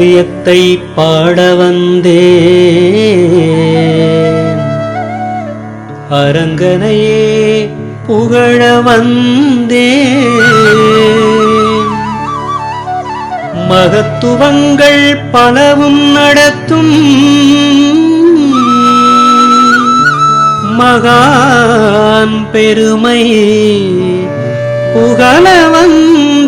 சத்தியத்தை பாட வந்தே அரங்கனையே புகழ வந்தே மகத்துவங்கள் பலவும் நடத்தும். மகான் பெருமை புகழ வந்த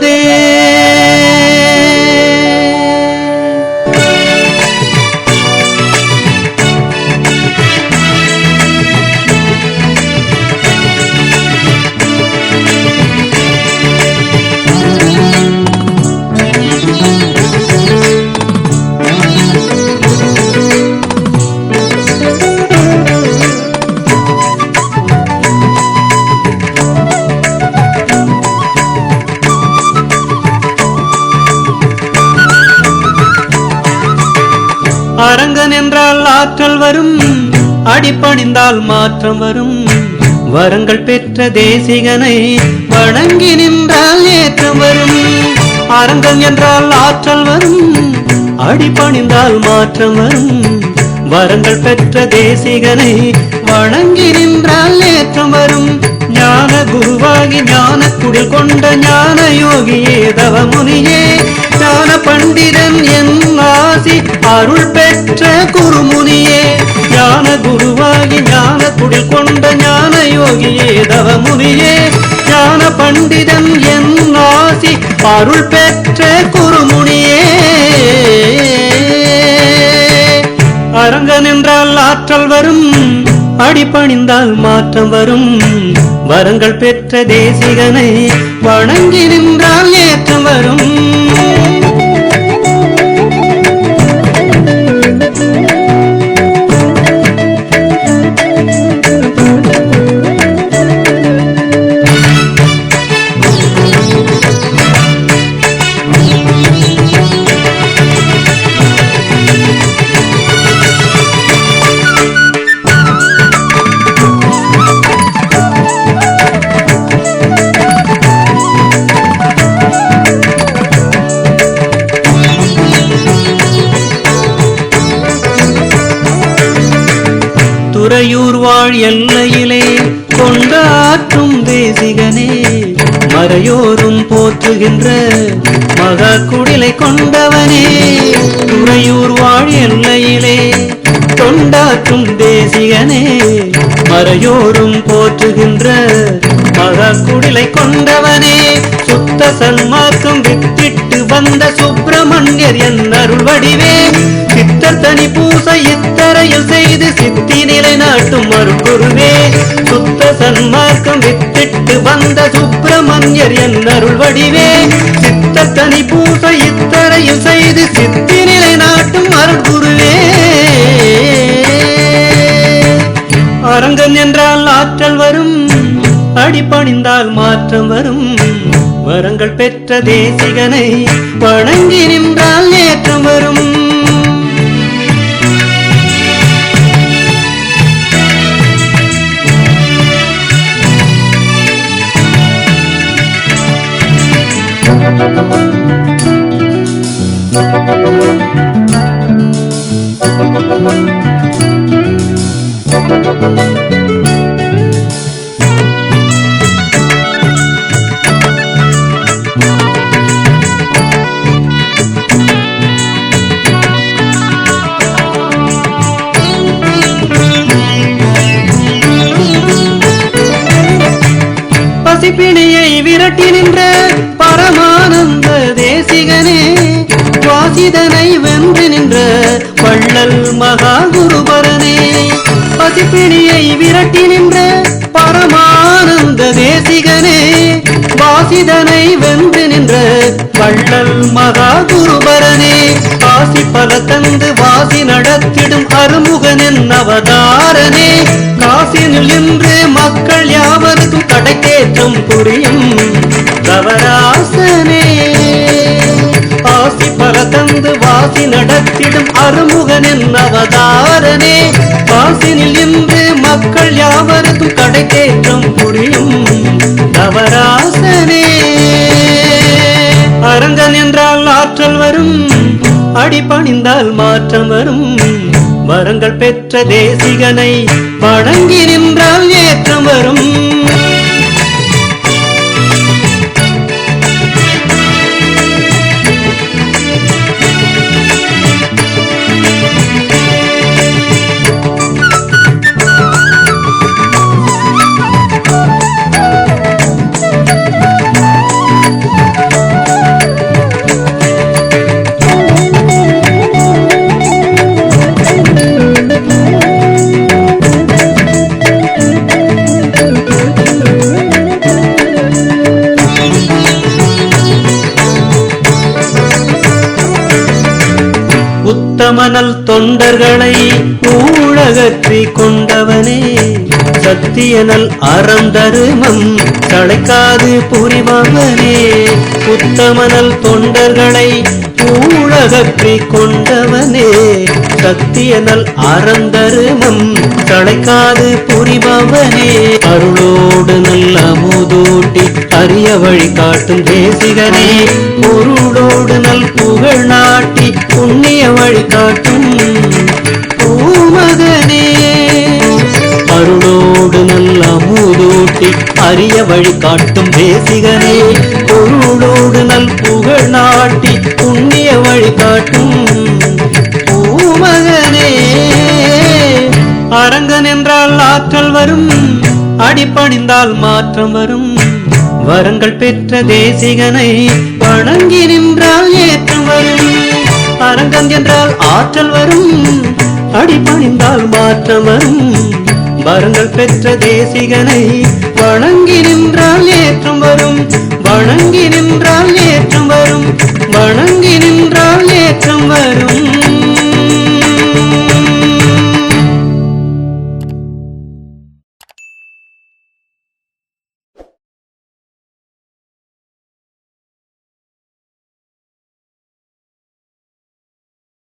அரங்கன் ஆற்றல் வரும் அடிப்பணிந்தால் மாற்றம் வரும். வரங்கள் பெற்ற தேசிகனை வணங்கி நின்றால் ஏற்றம் வரும். அரங்கம் என்றால் ஆற்றல் வரும் அடிப்பணிந்தால் மாற்றம் வரும். வரங்கள் பெற்ற தேசிகனை வணங்கி நின்றால் ஏற்றம் வரும். ஞான குருவாகி ஞான குடில் கொண்ட ஞான யோகியே தவமுனியே ஞான பண்டிதன் என் ஆசி அருள் பெற்ற குருமுனியே ஞான குருவாகி ஞான குடில் கொண்ட ஞான யோகியே தவமுனியே ஞான பண்டிதன் என் ஆசி அருள் பெற்ற குருமுனியே வணங்க என்றால் ஆற்றல் வரும். அடிபணிந்தால் மாற்றம் வரும். வரங்கள் பெற்ற தேசிகனை வணங்கி நின்றால் ஏற்றம் வரும். துறையூர் வாழ் எல்லையிலே கொண்டாற்றும் தேசிகனே. மறையோரும் போற்றுகின்ற மகா குடிலை கொண்டவனே. துறையூர் வாழ் எல்லையிலே கொண்டாற்றும் தேசிகனே. மறையோரும் போற்றுகின்ற மகா குடிலை கொண்டவனே. சுத்த சன்மார்க்கம் வித்திட்டு வந்த சுப்பிரமணியர் என் அருள் வடிவே. சித்தர் தனி பூசையித்த சித்தி நிலை நாட்டும் அருள் சுத்த சன்மார்க்கம் வித்திட்டு வந்த சுப்பிரமணியர் என் அருள் வடிவே. சித்த தனி பூசை இத்தரையும் செய்து சித்தி நிலை நாட்டும் அருள் அரங்கன் என்றால் ஆற்றல் வரும் அடிபணிந்தால் மாற்றம் வரும். வரங்கள் பெற்ற தேசிகனை வணங்கி நின்றால் ஏற்றம் வரும். பசிப்பிணியை விரட்டி நின்ற பரமானந்த தேசிகனே வாசிதனை வென்று நின்ற வள்ளல் மகா குருபரனே பசிப்பிணியை விரட்டி நின்ற பரமானந்த தேசிகனே வாசிதனை வென்று நின்ற வள்ளல் மகா குருபரனே ஆசி பல தந்து வாசி நடத்திடும் அருமுகனின் அவதாரனே காசினில் இன்று மக்கள் கடைக்கேற்றம் புரியும் கவராசனே ஆசி பல தந்து வாசி நடத்திடும் அருமுகனின் அவதாரனே. வாசினில் இன்று மக்கள் யாவருக்கும் கடைக்கேற்றம் புரியும் கவராசனே அரங்கன் என்றால் ஆற்றல் வரும் அடிபணிந்தால் மாற்றம் வரும். வரங்கள் பெற்ற தேசிகனை வணங்கி நின்றால் ஏற்றம் வரும். தொண்டர்களை ஊழகற்றி கொண்டவனே சத்தியனல் அறந்தருமம் தழைக்காது புரிபவனே உத்தமனல் தொண்டர்களை ஊழகற்றி கொண்டவனே சத்தியனல் அறந்தருமம் தழைக்காது புரிபவனே அருளோடு நல்ல அமுதோடு அரிய வழி காட்டும் தேசிகனே. பொருளோடு நல் புகழ் நாட்டி புண்ணிய வழி காட்டும் பூமகனே. அருளோடு நல்ல அமுதூட்டி அரிய வழி காட்டும் தேசிகனே. பொருளோடு நல் புகழ் நாட்டி புண்ணிய வழி காட்டும் பூமகனே. அரங்கன் என்றால் ஆற்றல் வரும் அடிபணிந்தால் மாற்றம் வரும். வரங்கள் பெற்ற தேசிகனை வணங்கி நின்றால் ஏற்றம் வரும். அரங்கம் என்றால் ஆற்றல் வரும். அடிபணிந்தால் மாற்றம் வரும். வரங்கள் பெற்ற தேசிகனை வணங்கி நின்றால் ஏற்றம் வரும். வணங்கி நின்றால் ஏற்றம் வரும். வணங்கி நின்றால் ஏற்றம் வரும்.